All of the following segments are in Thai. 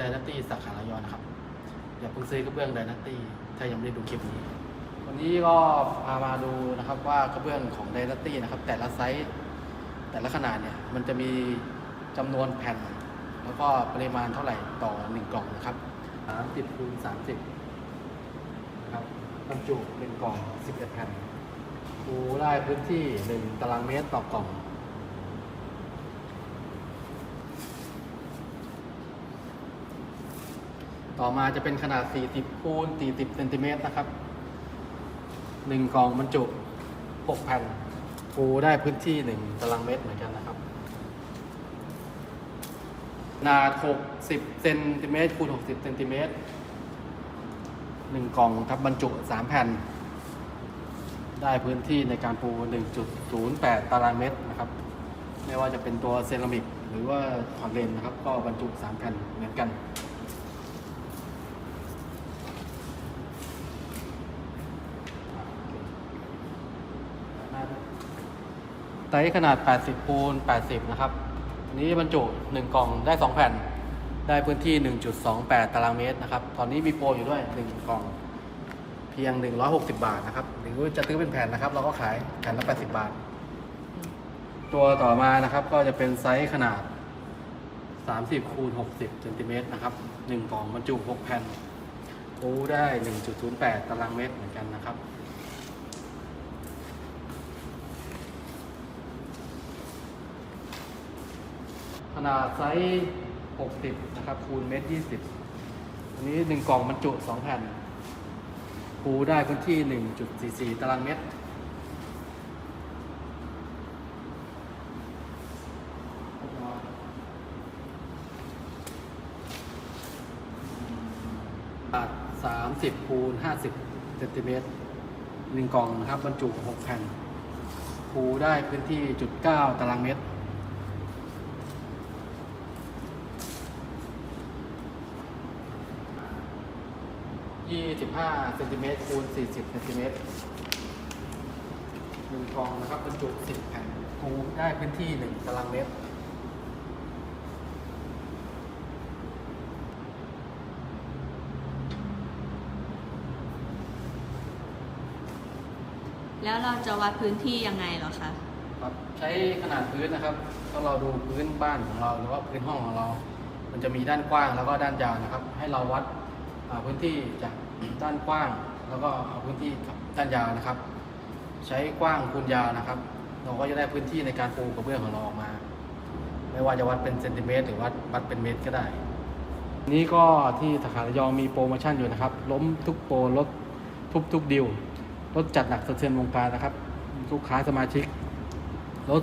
ไดนาตี้สาขาระยองนะครับ อย่าเพิ่งซื้อกระเบื้องไดนาตี้ถ้ายังไม่ได้ดูคลิปนี้ วันนี้ก็พามาดูนะครับว่ากระเบื้องของไดนาตี้นะครับ แต่ละไซส์แต่ละขนาดเนี่ยมันจะมีจำนวนแผ่น แล้วก็ปริมาณเท่าไหร่ต่อหนึ่งกล่องนะครับ30คูณ30นะครับบรรจุหนึ่งกล่อง11แผ่นคูได้พื้นที่1ตารางเมตรต่อกล่อง ต่อมาจะเป็นขนาด 40คูณ40เซนติเมตรนะครับ1กล่องบรรจุ6แผ่นปูได้พื้นที่ 1 ตารางเมตรเหมือนกันนะครับขนาด 60เซนติเมตรคูณ60เซนติเมตร1กล่องครับบรรจุ 3 แผ่น ได้พื้นที่ในการปู 1.08 ตารางเมตรนะครับ ไม่ว่าจะเป็นตัวเซรามิก หรือว่าพอร์ตเลนนะครับ ก็บรรจุ 3 แผ่นเหมือนกัน ไซส์ขนาด 80คูณ80 นะครับ อันนี้บรรจุ 1 กล่องได้ 2 แผ่น ได้พื้นที่ 1.28 ตารางเมตรนะครับ ตอนนี้มีโปรอยู่ด้วย 1 กล่อง เพียง 160 บาทนะครับ หรือจะซื้อเป็นแผ่นนะครับ เราก็ขายแผ่นละ 80 บาท ตัวต่อมานะครับก็จะเป็นไซส์ขนาด 30คูณ60เซนติเมตรนะครับ 1 กล่องบรรจุ 6 แผ่นปูได้ 1.08 ตารางเมตรเหมือนกันนะครับ นาดไซส์ 60 นะครับ คูณเมตร 20 อันนี้ 1 กล่องบรรจุ 2 แผ่น ปูได้พื้นที่ 1.44 ตารางเมตรขนาด30 คูณ 50 เซนติเมตร 1 กล่องนะครับ บรรจุ 6 แผ่น ปูได้พื้นที่จุด9ตารางเมตร 25เซนติเมตรคูณ40เซนติเมตรหนึ่งกล่องนะครับบรรจุ10แผ่นปูได้พื้นที่ 1 ตารางเมตรแล้วเราจะวัดพื้นที่ยังไงเหรอคะครับใช้ขนาดพื้นนะครับถ้าเราดูพื้นบ้านของเราหรือว่าพื้นห้องของเรา มันจะมีด้านกว้างแล้วก็ด้านยาวนะครับ ให้เราวัดอ่า พื้นที่จากด้านกว้าง แล้วก็เอาพื้นที่กับด้านยาวนะครับ ใช้กว้างคูณยาวนะครับ เราก็จะได้พื้นที่ในการปูกระเบื้องของเราออกมา ไม่ว่าจะวัดเป็นเซนติเมตร หรือวัดวัดเป็นเมตรก็ได้ นี่ก็ที่สาขาระยองมีโปรโมชั่นอยู่นะครับ ล้มทุกโปรลดทุกทุกดิวลดจัดหนักสะเทือนวงการนะครับลูกค้าสมาชิกลด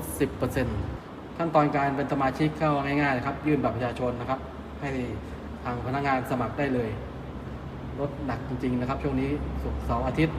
10%ขั้นตอนการเป็นสมาชิกเข้าง่ายๆนะครับ ยื่นบัตรประชาชนนะครับ ให้ทางพนักงานสมัครได้เลย รถหนักจริงๆนะครับ ช่วงนี้ศุกร์เสาร์อาทิตย์